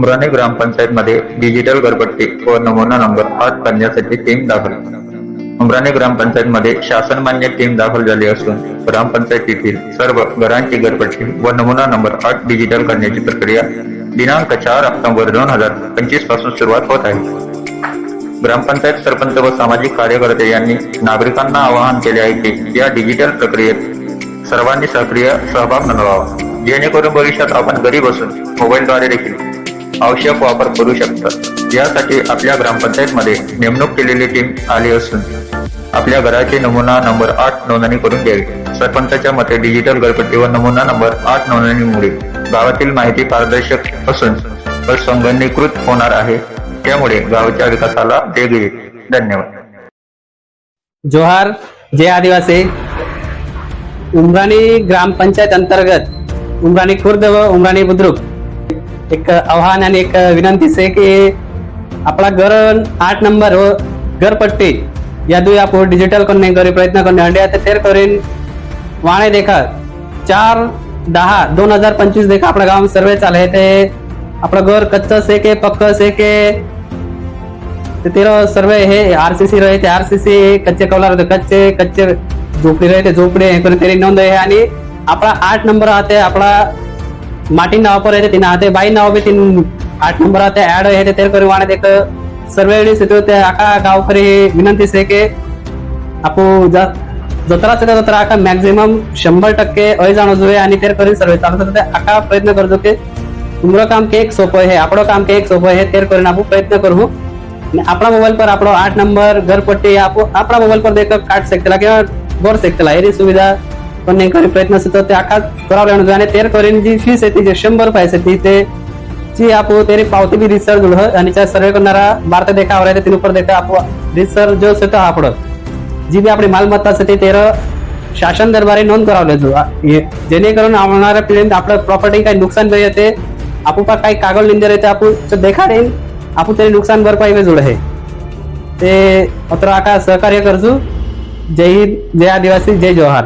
Umrane ग्रामपंचायतमध्ये digital घरपट्टी व नमुना नंबर आठ करण्यासाठी टीम दाखल. उमराणे ग्रामपंचायतमध्ये शासनमान्य टीम दाखल झाली असून ग्रामपंचायतीतील सर्व घरांची घरपट्टी व नमुना नंबर आठ डिजिटल करण्याची प्रक्रिया दिनांक चार ऑक्टोबर दोन हजार पंचवीसपासून सुरुवात होत आहे. ग्रामपंचायत सरपंच व सामाजिक कार्यकर्ते यांनी नागरिकांना आवाहन केले आहे की या डिजिटल प्रक्रियेत सर्वांनी सक्रिय सहभाग नोंदवावा. जेणेकरून भविष्यात आपण घरी बसून मोबाईलद्वारे देखील आवश्यक वापर करू शकतात. यासाठी आपल्या ग्रामपंचायतमध्ये नेमणूक केलेली टीम आली असून आपल्या घराचे नमुना नंबर आठ नोंदणी करून द्यावी सरपंचाच्या मते डिजिटल घरपट्टी व नमुना नंबर आठ नोंदणीमुळे गावातील माहिती पारदर्शक असून व संगणीकृत होणार आहे. त्यामुळे गावाच्या विकासाला वेग येईल. धन्यवाद. जोहार जय आदिवासी. उमराणी ग्रामपंचायत अंतर्गत उमराणी खुर्द व उमराणी बुद्रुक. एक आव्हान आणि एक विनंतीच आहे की आपला घर आठ नंबर घर घरपट्टी या दुई आपण डिजिटल करणे करे प्रयत्न करने अंडे तेर करेन वाणे देखा चार दहा दोन हजार पंचवीस देखा आपल्या गाव सर्वे चाल आहे. ते आपलं घर कच्च से के पक्क से के तेरा सर्वे हे R C C RCC R C C कच्चे कवलार होते. कच्चे कच्चे झोपडी रहे झोपडी हे करून तेरी नोंद आहे. आणि आपला आठ नंबर आहे आपला माटी नाव पर रहते तीन आते बाई नाव पे तीन आठ नंबर आते ऐड है ते तेरे करवाने देख सर्वेणी से ते आका गाव करे विनंती से के आपो जत्रा से जत्रा आका मॅक्झिमम शंभर टक्के अय जाणो जोय आणि तेर करी सर्वे. चालू ते आका प्रयत्न करजो के तुमरो काम के एक सोपो है आपडो काम के एक सोपो है तेर करीन आपो प्रयत्न करू. आपला मोबाईल पर आपडो आठ नंबर घरपट्टी आपो आपला मोबाईल पर देख काट सकतेला किंवा वर सकतेला सुविधा पण नाही करे प्रयत्न असतो ते आखात करावं लागणार. आणि तेर करेन जी फीस आहे ती जे शंभर रुपये येते ते जी आपो तेरे पावती बी रिसर्च दुढ आणि त्या सर्वे करणारा भारत देखा आवरा ते तीन उपर देखा आप रिसर्च जो असतो तो जी बी आपली मालमत्ता असते तेर शासन दरबारी नोंद करावले जो. जेणेकरून आवडणाऱ्या पिढीने आपलं प्रॉपर्टी काही नुकसान भर येते. आपू आपोपा काही कागद लिंदे रहते आपण देखा देईन. आपू तरी नुकसान भरपाई वे जोड. आहे ते अत्र आका सहकार्य करजू. जय हिंद जय आदिवासी जय जोहार.